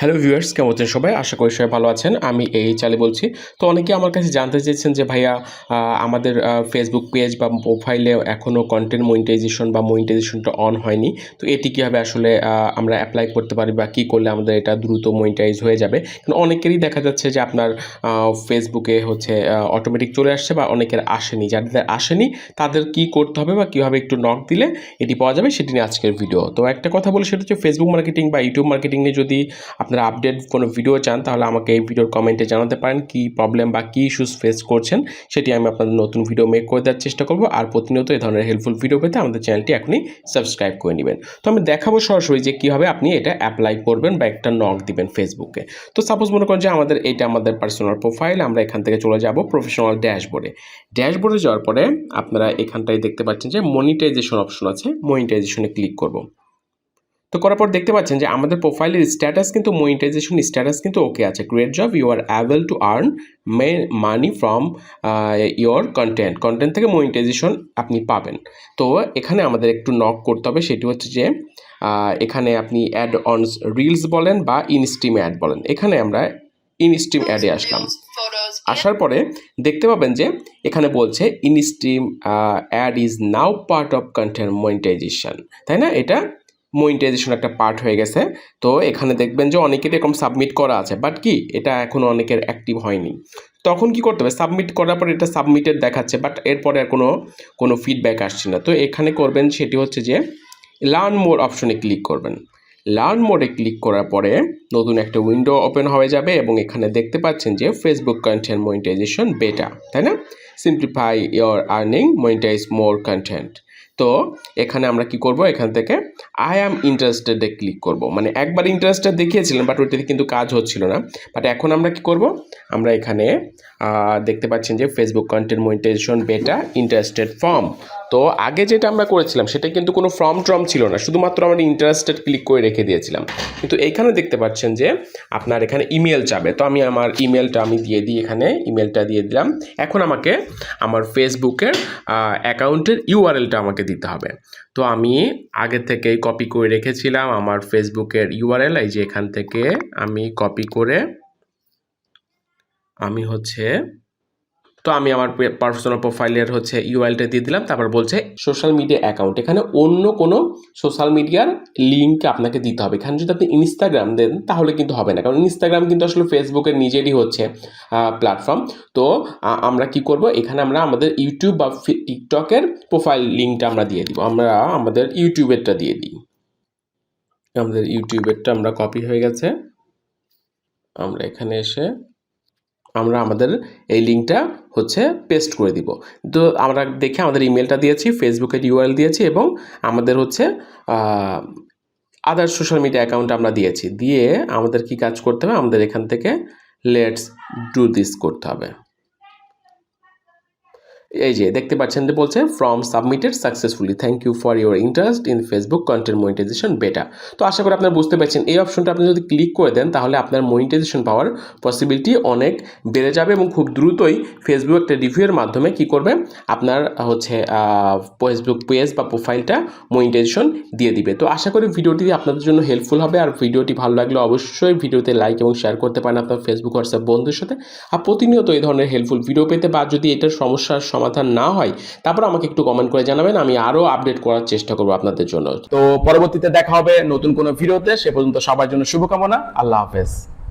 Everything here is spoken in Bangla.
হ্যালো ভিউয়ার্স কেমন আছেন সবাই? আশা করি সবাই ভালো আছেন। আমি এই চালে বলছি। তো অনেকে আমার কাছে জানতে চেয়েছেন যে ভাইয়া আমাদের ফেসবুক পেজ বা প্রোফাইলে এখনও কন্টেন্ট মনিটাইজেশন বা মনিটাইজেশনটা অন হয়নি। তো এটি কীভাবে আসলে আমরা অ্যাপ্লাই করতে পারি বা কী করলে আমাদের এটা দ্রুত মনিটাইজ হয়ে যাবে? কারণ অনেকেরই দেখা যাচ্ছে যে আপনার ফেসবুকে হচ্ছে অটোমেটিক চলে আসছে বা অনেকের আসেনি। যাদের আসেনি, তাদের কি করতে হবে বা কীভাবে একটু নক দিলে এটি পাওয়া যাবে সেটি নিয়ে আজকের ভিডিও তো একটা কথা বলে, সেটা হচ্ছে ফেসবুক মার্কেটিং বা ইউটিউব মার্কেটিং নিয়ে যদি আপনারা আপডেট কোনো ভিডিও চান, তাহলে আমাকে এই ভিডিওর কমেন্টে জানাতে পারেন কী প্রবলেম বা কী ইস্যুস ফেস করছেন, সেটি আমি আপনাদের নতুন ভিডিও মেক করে দেওয়ার চেষ্টা করব। আর প্রতিনিয়ত এই ধরনের হেল্পফুল ভিডিও পেতে আমাদের চ্যানেলটি এখনই সাবস্ক্রাইব করে নেবেন। তো আমি দেখাবো সরাসরি যে কীভাবে আপনি এটা অ্যাপ্লাই করবেন বা একটা নক দিবেন ফেসবুকে তো সাপোজ মনে করেন যে আমাদের এটা আমাদের পার্সোনাল প্রোফাইল আমরা এখান থেকে চলে যাব প্রফেশনাল ড্যাশবোর্ডে ড্যাশবোর্ডে যাওয়ার পরে আপনারা এখানটায় দেখতে পাচ্ছেন যে মনিটাইজেশন অপশন আছে মনিটাইজেশনে ক্লিক করব। তো করার পর দেখতে পাচ্ছেন যে আমাদের প্রোফাইলের স্ট্যাটাস কিন্তু মনিটাইজেশন স্ট্যাটাস কিন্তু ওকে আছে। Great job you are able to earn more money from your content content থেকে মনিটাইজেশন আপনি পাবেন। তো এখানে আমাদের একটু নক করতে হবে সেটি হচ্ছে যে এখানে আপনি অ্যাড অনস রিলস বলেন বা ইনস্টিম অ্যাড বলেন। এখানে আমরা ইনস্টিম অ্যাডে আসলাম। আসার পরে দেখতে পাবেন যে এখানে বলছে instream ad is now part of content monetization তাই না? এটা মনিটাইজেশন একটা পার্ট হয়ে গেছে। তো এখানে দেখবেন যে অনেকের এরকম সাবমিট করা আছে বাট কি? এটা এখনও অনেকের অ্যাক্টিভ হয়নি। তখন কি করতে হবে? সাবমিট করার পর এটা সাবমিটেড দেখাচ্ছে বাট এরপরে আর কোনো কোনো ফিডব্যাক আসছে না। তো এখানে করবেন সেটি হচ্ছে যে লার্ন মোর অপশনে ক্লিক করবেন। লার্ন মোডে ক্লিক করার পরে নতুন একটা উইন্ডো ওপেন হয়ে যাবে এবং এখানে দেখতে পাচ্ছেন যে ফেসবুক কন্টেন্ট মনিটাইজেশন বেটা তাই না? Simplify your earning monetize more content তো এখানে আমরা কি করব? এখান থেকে আই অ্যাম ইন্টারেস্টেডে ক্লিক করব। মানে একবার ইন্টারেস্টেড দেখিয়েছিলাম বাট ওইটাতে কিন্তু কাজ হচ্ছিল না। বাট এখন আমরা কি করব? আমরা এখানে দেখতে পাচ্ছেন যে Facebook content monetization beta interested form তো আগে যেটা আমরা করেছিলাম সেটা কিন্তু কোনো ফর্ম ট্রম ছিল না। শুধুমাত্র আমরা ইন্টারেস্টেড ক্লিক করে রেখে দিয়েছিলাম। কিন্তু এখানে দেখতে পাচ্ছেন যে আপনার এখানে ইমেল চাবে। তো আমি আমার ইমেলটা আমি দিয়ে দিই এখানে ইমেলটা দিয়ে দিলাম। এখন আমাকে আমার ফেসবুকের অ্যাকাউন্টের ইউআরএলটা আমাকে দিতে হবে। তো আমি আগে থেকেই কপি করে রেখেছিলাম আমার ফেসবুকের ইউআরএল এই যে এখান থেকে আমি কপি করে আমি হচ্ছে তো আমি আমার পার্সোনাল প্রোফাইলের হচ্ছে ইউআইলটা দিয়ে দিলাম, তারপর বলছে সোশ্যাল মিডিয়া অ্যাকাউন্ট এখানে অন্য কোনো সোশ্যাল মিডিয়ার লিঙ্ক আপনাকে দিতে হবে। এখানে যদি আপনি ইনস্টাগ্রাম দেন, তাহলে কিন্তু হবে না। কারণ ইনস্টাগ্রাম কিন্তু আসলে ফেসবুকের নিজেরই হচ্ছে প্ল্যাটফর্ম তো আমরা কি করব? এখানে আমরা আমাদের ইউটিউব বা টিকটকের প্রোফাইল লিঙ্কটা আমরা দিয়ে দিব। আমরা আমাদের ইউটিউবেরটা দিয়ে দিই। আমাদের ইউটিউবেরটা আমরা কপি হয়ে গেছে। আমরা এখানে এসে আমরা আমাদের এই লিঙ্কটা হচ্ছে পেস্ট করে দিব। তো আমরা দেখে আমাদের ইমেলটা দিয়েছি, ফেসবুকের ইউআরএল দিয়েছি এবং আমাদের হচ্ছে আদার সোশ্যাল মিডিয়া অ্যাকাউন্ট আমরা দিয়েছি। দিয়ে আমাদের কি কাজ করতে হবে? আমাদের এখান থেকে লেটস ডু দিস করতে হবে। এই যে দেখতে পাচ্ছেন যে বলছে form submitted successfully thank you for your interest in Facebook content monetization beta তো আশা করি আপনারা বুঝতে পারছেন, এই অপশনটা আপনি যদি ক্লিক করে দেন, তাহলে আপনার মনিটাইজেশন পাওয়ার পসিবিলিটি অনেক বেড়ে যাবে এবং খুব দ্রুতই ফেসবুক একটা রিভিউয়ের মাধ্যমে কি করবে, আপনার হচ্ছে ফেসবুক পেজ বা প্রোফাইলটা মনিটাইজেশন দিয়ে দিবে। তো আশা করি ভিডিওটি আপনাদের জন্য হেল্পফুল হবে। আর ভিডিওটি ভালো লাগলে অবশ্যই ভিডিওতে লাইক এবং শেয়ার করতে পারেন আপনার ফেসবুক হোয়াটসঅ্যাপ বন্ধুদের সাথে। আর প্রতিনিয়ত এই ধরনের হেল্পফুল ভিডিও পেতে বা যদি এটার সমস্যার সমাধান না হয়, তারপর আমাকে একটু কমেন্ট করে জানাবেন, আমি আরও আপডেট করার চেষ্টা করব আপনাদের জন্য। তো পরবর্তীতে দেখা হবে নতুন কোনো ভিডিওতে সে পর্যন্ত সবার জন্য শুভকামনা, আল্লাহ হাফেজ।